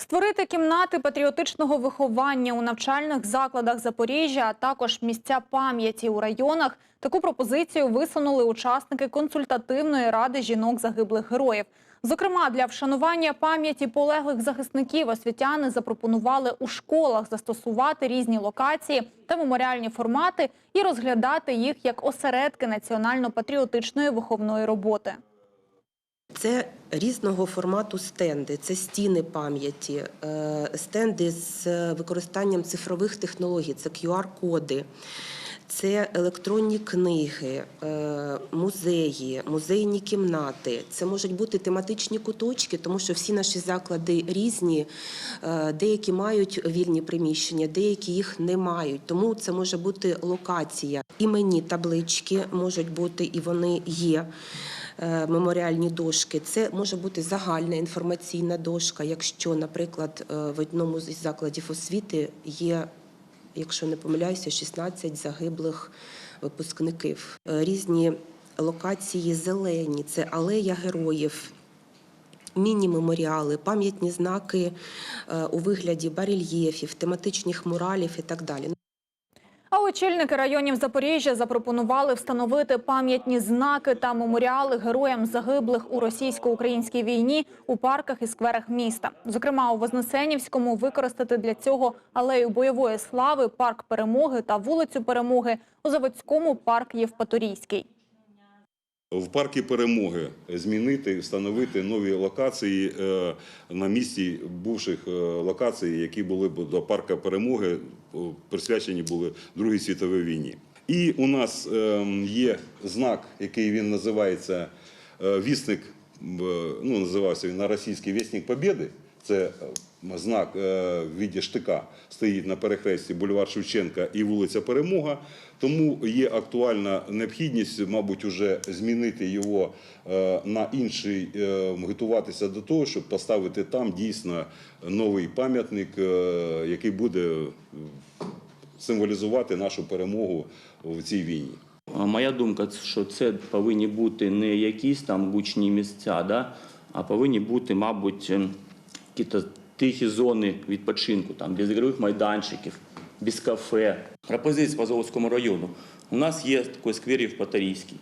Створити кімнати патріотичного виховання у навчальних закладах Запоріжжя, а також місця пам'яті у районах. Таку пропозицію висунули учасники консультативної ради жінок загиблих героїв. Зокрема, для вшанування пам'яті полеглих захисників освітяни запропонували у школах застосувати різні локації та меморіальні формати і розглядати їх як осередки національно-патріотичної виховної роботи. Це різного формату стенди, це стіни пам'яті, е, стенди з використанням цифрових технологій, це QR-коди, це електронні книги, е, музеї, музейні кімнати. Це можуть бути тематичні куточки, тому що всі наші заклади різні, е, деякі мають вільні приміщення, деякі їх не мають. Тому це може бути локація. Іменні таблички можуть бути, і вони є е, меморіальні дошки. Це може бути загальна інформаційна дошка, якщо, наприклад, в одному з закладів освіти є, якщо не помиляюся, 16 загиблих випускників. Е, Різні локації зелені, це алея героїв. Міні-меморіали, пам'ятні знаки е, у вигляді барельєфів, тематичних муралів і так далі. А очільники районів Запоріжжя запропонували встановити пам'ятні знаки та меморіали героям загиблих у російсько-українській війні у парках і скверах міста. Зокрема, у Вознесенівському використати для цього алею бойової слави, парк перемоги та вулицю Перемоги. У Заводському парк Євпаторійський. В парку перемоги змінити, встановити нові локації е, на місці бувших е, локацій, які були до парка перемоги, присвячені були Другій світовій війні. І у нас е, є знак, який він називається е, вісник. Ну, називався він на російський вісник Побєди. Це е, знак е, в віді штика стоїть на перехресті бульвар Шевченка і вулиця Перемога. Тому є актуальна необхідність, мабуть, уже змінити його е, на інший, готуватися до того, щоб поставити там дійсно новий пам'ятник, який буде символізувати нашу перемогу в цій війні. Моя думка, що це повинні бути не якісь там гучні місця, да? а повинні бути, мабуть, ем, якісь тихі зони відпочинку, там, без ігрових майданчиків, без кафе. Пропозиція по Азовському району. У нас є такий сквер Євпаторійський.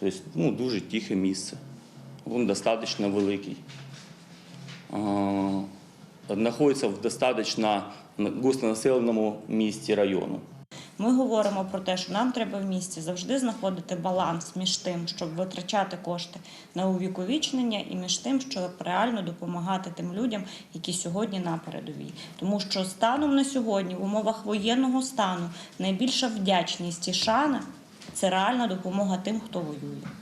Тобто, ну, дуже тихе місце. Він достатньо великий. Знаходиться в достатньо густонаселеному місті району. Ми говоримо про те, що нам треба в місті завжди знаходити баланс між тим, щоб витрачати кошти на увіковічнення, і між тим, щоб реально допомагати тим людям, які сьогодні на передовій. Тому що станом на сьогодні, в умовах воєнного стану, найбільша вдячність і шана це реальна допомога тим, хто воює.